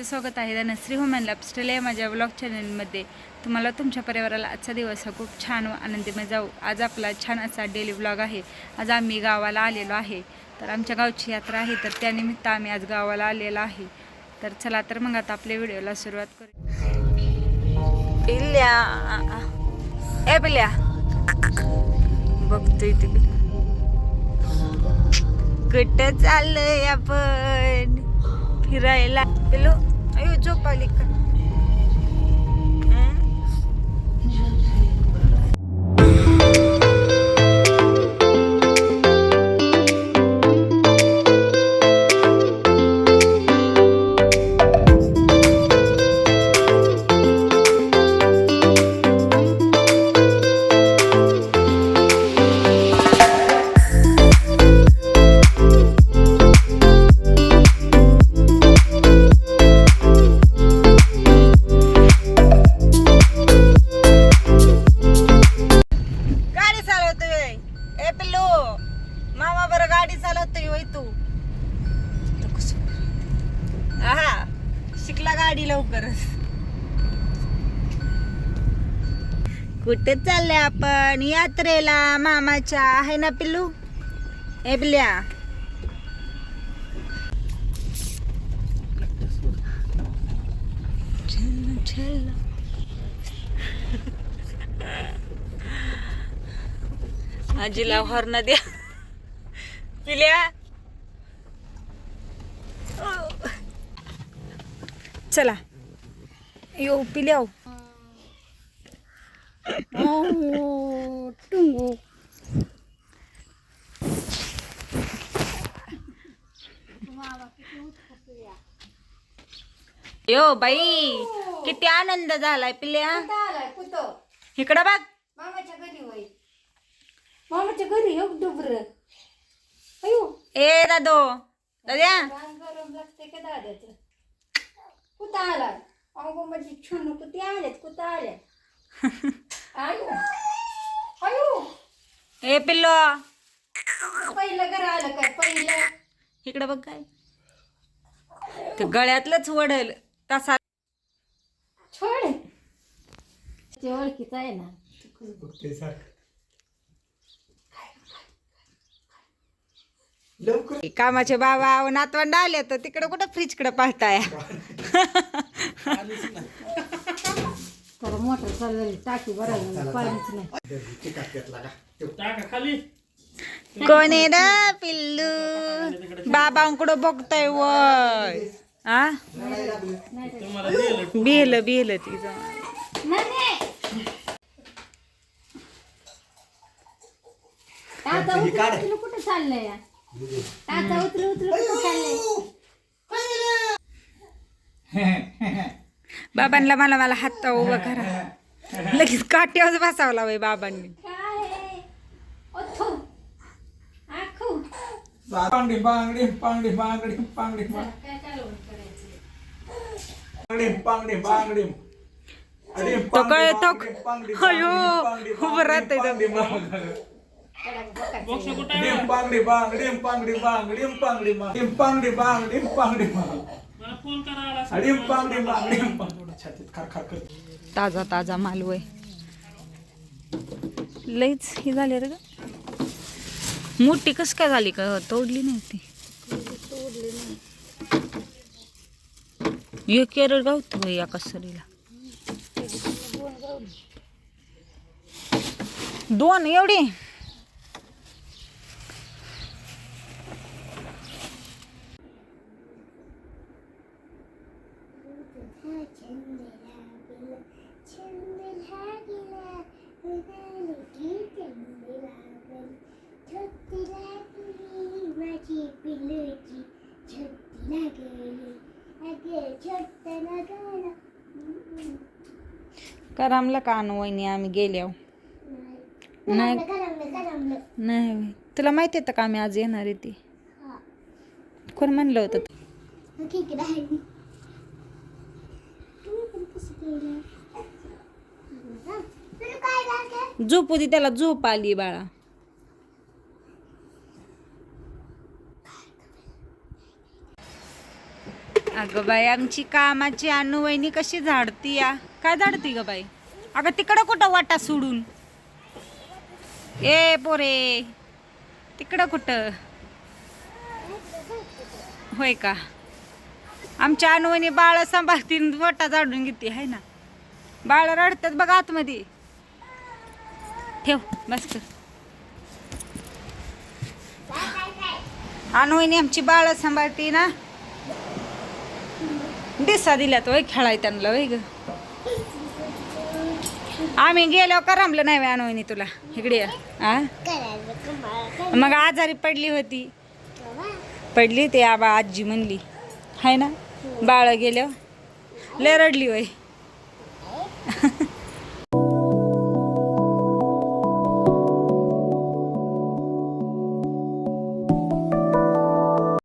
सर्वांचे स्वागत आहे धनश्री हुमॅन लाईफस्टाईल या माझ्या ब्लॉग चॅनलमध्ये तुम्हाला तुमच्या परिवाराला आजचा दिवस हा खूप छान व आनंदीमय जाऊ आज आपला छान असा डेली ब्लॉग आहे. आज आम्ही गावाला आलेलो आहे. तर आमच्या गावची यात्रा आहे तर त्यानिमित्त आम्ही आज गावाला आलेलो आहे. तर चला तर मग आता आपल्या व्हिडिओला सुरुवात करू. पिल्ल्या ए बिल्या बघतोय तिकडे कुठं चाललंय आपण? फिरायला हॅलो આયો જો પાલિકા. गाडी लवकरच. कुठे चालले आपण? यात्रेला मामाच्या आहे ना पिल्लू? ए आजीला हॉर्न द्या. पिल्या. चला. यो पिल्याव टुंगू. यो बाई किती आनंद झालाय पिल्या. इकडं बघ. मामाच्या घरी होय. मामाच्या घरी हो डुबर अयो. ए दादो. दाद्या. गरम लागते का दाद्याचं? कुठं आलाय? अगो माझी छुन कुठे आल्यात? कुठं आल्यात? आयो. अयो ए पिल्लो. पहिलं घर आलं काय? पहिलं. इकडं बघ काय. ते गळ्यातलंच वडल. तसा छोड ते ओळखीचं आहे ना. कामाचे बाबा व नातवंड आले तर तिकडं कुठं फ्रीजकडे पाहताय तर मोटर चाललेली टाकी पाणीच नाही. कोण आहे ना पिल्लू? बाबांकडं बघताय वय? आ? बिहलं बिहलं तिचं कुठं चाललंय? बाबांना मला मला हात उभा करा. लगेच काट्यावर बसावला वय बाबांनी. काय ओथो आखू. बांगडी बांगडी बांगडी बांगडी बांगडी काय ताजा ताजा ताजा मालवय. लईच ही झाली रे ग. मोठी कस काय झाली का? तोडली नाही ती. तोडली नाही एक केरळ गावतो या कसरीला दोन एवढी? करामला कान वहिनी? आम्ही गेल्यावर नाही. नाही. तुला माहिती आहे का आम्ही आज येणार आहे ती? कोण म्हणलं होतं ठीक आहे तुम्ही पण कसं केलं तुला काय लागलं झोपू दे त्याला झोप आली बाळा. अगं बाई आमची कामाची अनुवहिनी कशी झाडती या? काय झाडती ग बाई? अगं तिकडं कुठं वाटा सोडून? ए पोरे तिकडं कुठं? होय का? आमच्या अनुवहिनी बाळ सांभाळतीन वाटा जाडून घेते आहे ना. बाळ रडतात बघ आतमध्ये. ठेव बस कर. अनुवहिनी आमची बाळ सांभाळती ना. दिसा दिल्यात वय खेळाय त्यांना वय ग. आम्ही गेल्यावर करमलं नाही वय तुला? इकडे आ? मग आजारी पडली होती. पडली ते आबा आजी म्हणली. हाय ना? बाळ गेल्यावर. लय रडली वय